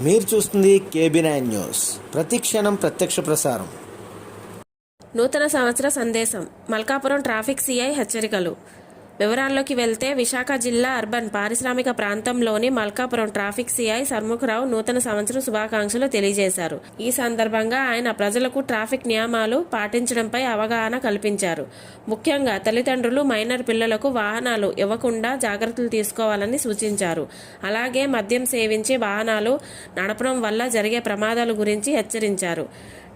మీరు చూస్తుంది KB nine news. ప్రతి క్షణం ప్రత్యక్ష ప్రసారం. నూతన సంవత్సర సందేశం. మల్కాపురం ట్రాఫిక్ సిఐ హెచ్చరికలు. వివరాల్లోకి వెళ్తే విశాఖ జిల్లా అర్బన్ పారిశ్రామిక ప్రాంతంలోని మల్కాపురం ట్రాఫిక్ సిఐ సర్ముఖరావు నూతన సంవత్సరం శుభాకాంక్షలు తెలియజేశారు. ఈ సందర్భంగా ఆయన ప్రజలకు ట్రాఫిక్ నియమాలు పాటించడంపై అవగాహన కల్పించారు. ముఖ్యంగా తల్లిదండ్రులు మైనర్ పిల్లలకు వాహనాలు ఇవ్వకుండా జాగ్రత్తలు తీసుకోవాలని సూచించారు. అలాగే మద్యం సేవించి వాహనాలు నడపడం వల్ల జరిగే ప్రమాదాల గురించి హెచ్చరించారు.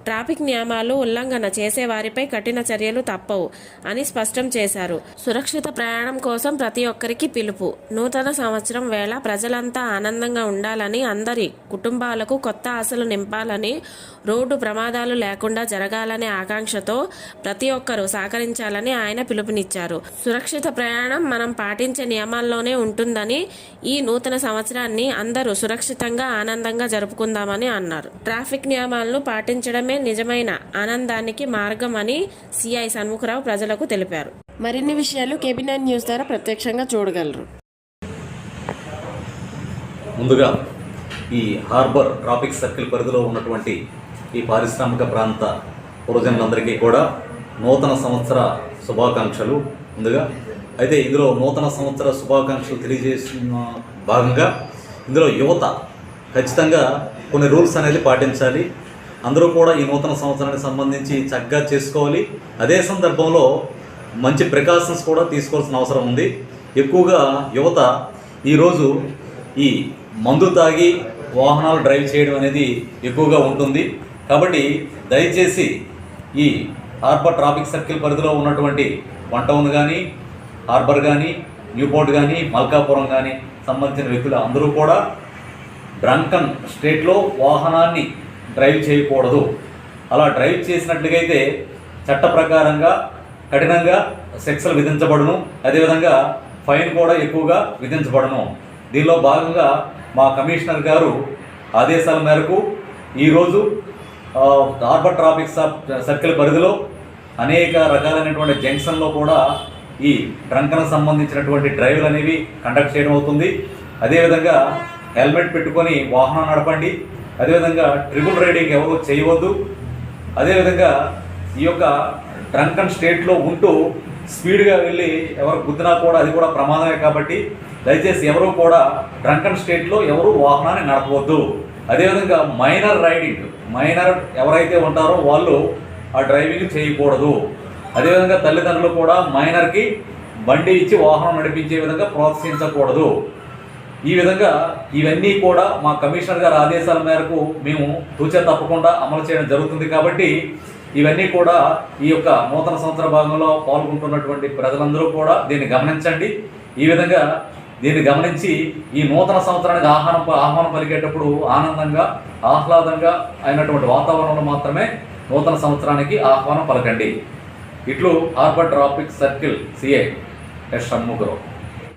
ట్రాఫిక్ నియమాలు ఉల్లంఘన చేసే వారిపై కఠిన చర్యలు తప్పవు అని స్పష్టం చేశారు. సురక్షిత ప్రయాణం కోసం ప్రతి ఒక్కరికి పిలుపు. నూతన సంవత్సరం వేళ ప్రజలంతా ఆనందంగా ఉండాలని అందరి కుటుంబాలకు కొత్త ఆశలు నింపాలని రోడ్డు ప్రమాదాలు లేకుండా జరగాలనే ఆకాంక్షతో ప్రతి ఒక్కరూ సహకరించాలని ఆయన పిలుపునిచ్చారు. సురక్షిత ప్రయాణం మనం పాటించే నియమాల్లోనే ఉంటుందని ఈ నూతన సంవత్సరాన్ని అందరూ సురక్షితంగా ఆనందంగా జరుపుకుందామని అన్నారు. ట్రాఫిక్ నియమాలను పాటించడమే నిజమైన ఆనందానికి మార్గం అని సిఐ సన్ముఖరావు ప్రజలకు తెలిపారు. మరిన్ని విషయాలు కేబినెట్ న్యూస్ ద్వారా ప్రత్యక్షంగా చూడగలరు. ముందుగా ఈ హార్బర్ ట్రాఫిక్ సర్కిల్ పరిధిలో ఉన్నటువంటి ఈ పారిశ్రామిక ప్రాంత పురజనులందరికీ కూడా నూతన సంవత్సర శుభాకాంక్షలు. ముందుగా అయితే ఇందులో నూతన సంవత్సర శుభాకాంక్షలు తెలియజేసిన భాగంగా ఇందులో యువత ఖచ్చితంగా కొన్ని రూల్స్ అనేది పాటించాలి. అందరూ కూడా ఈ నూతన సంవత్సరానికి సంబంధించి చక్కగా చేసుకోవాలి. అదే సందర్భంలో మంచి ప్రికాషన్స్ కూడా తీసుకోవాల్సిన అవసరం ఉంది. ఎక్కువగా యువత ఈరోజు ఈ మందు తాగి వాహనాలు డ్రైవ్ చేయడం అనేది ఎక్కువగా ఉంటుంది. కాబట్టి దయచేసి ఈ హార్బర్ ట్రాఫిక్ సర్కిల్ పరిధిలో ఉన్నటువంటి వన్ టౌన్ కానీ హార్బర్ కానీ న్యూపోర్ట్ కానీ మల్కాపురం కానీ సంబంధించిన వ్యక్తులు అందరూ కూడా డ్రంకన్ స్టేట్లో వాహనాన్ని డ్రైవ్ చేయకూడదు. అలా డ్రైవ్ చేసినట్లుగైతే చట్ట ప్రకారంగా కఠినంగా శిక్షలు విధించబడును. అదేవిధంగా ఫైన్ కూడా ఎక్కువగా విధించబడును. దీనిలో భాగంగా మా కమిషనర్ గారు ఆదేశాల మేరకు ఈరోజు హార్బర్ ట్రాఫిక్ సబ్- సర్కిల్ పరిధిలో అనేక రకాలైనటువంటి జంక్షన్లో కూడా ఈ డ్రంకన్ సంబంధించినటువంటి డ్రైవ్లు అనేవి కండక్ట్ చేయడం అవుతుంది. అదేవిధంగా హెల్మెట్ పెట్టుకొని వాహనం నడపండి. అదేవిధంగా ట్రిపుల్ రైడింగ్ ఎవరు చేయవద్దు. అదేవిధంగా ఈ యొక్క డ్రంకన్ స్టేట్లో ఉంటూ స్పీడ్గా వెళ్ళి ఎవరు గుద్దినా కూడా అది కూడా ప్రమాదమే కాబట్టి దయచేసి ఎవరు కూడా డ్రంకన్ స్టేట్లో ఎవరు వాహనాన్ని నడపవద్దు. అదేవిధంగా మైనర్ రైడింగ్ మైనర్ ఎవరైతే ఉంటారో వాళ్ళు ఆ డ్రైవింగ్ చేయకూడదు. అదేవిధంగా తల్లిదండ్రులు కూడా మైనర్కి బండి ఇచ్చి వాహనం నడిపించే విధంగా ప్రోత్సహించకూడదు. ఈ విధంగా ఇవన్నీ కూడా మా కమిషనర్ గారి ఆదేశాల మేరకు మేము తూచా తప్పకుండా అమలు చేయడం జరుగుతుంది కాబట్టి ఇవన్నీ కూడా ఈ యొక్క నూతన సంవత్సర భాగంలో పాల్గొంటున్నటువంటి ప్రజలందరూ కూడా దీన్ని గమనించండి. ఈ విధంగా దీన్ని గమనించి ఈ నూతన సంవత్సరానికి ఆహ్వానం ఆహ్వానం పలికేటప్పుడు ఆనందంగా ఆహ్లాదంగా అయినటువంటి వాతావరణంలో మాత్రమే నూతన సంవత్సరానికి ఆహ్వానం పలకండి. ఇట్లు harbour traffic circle CI S Shanmukharao.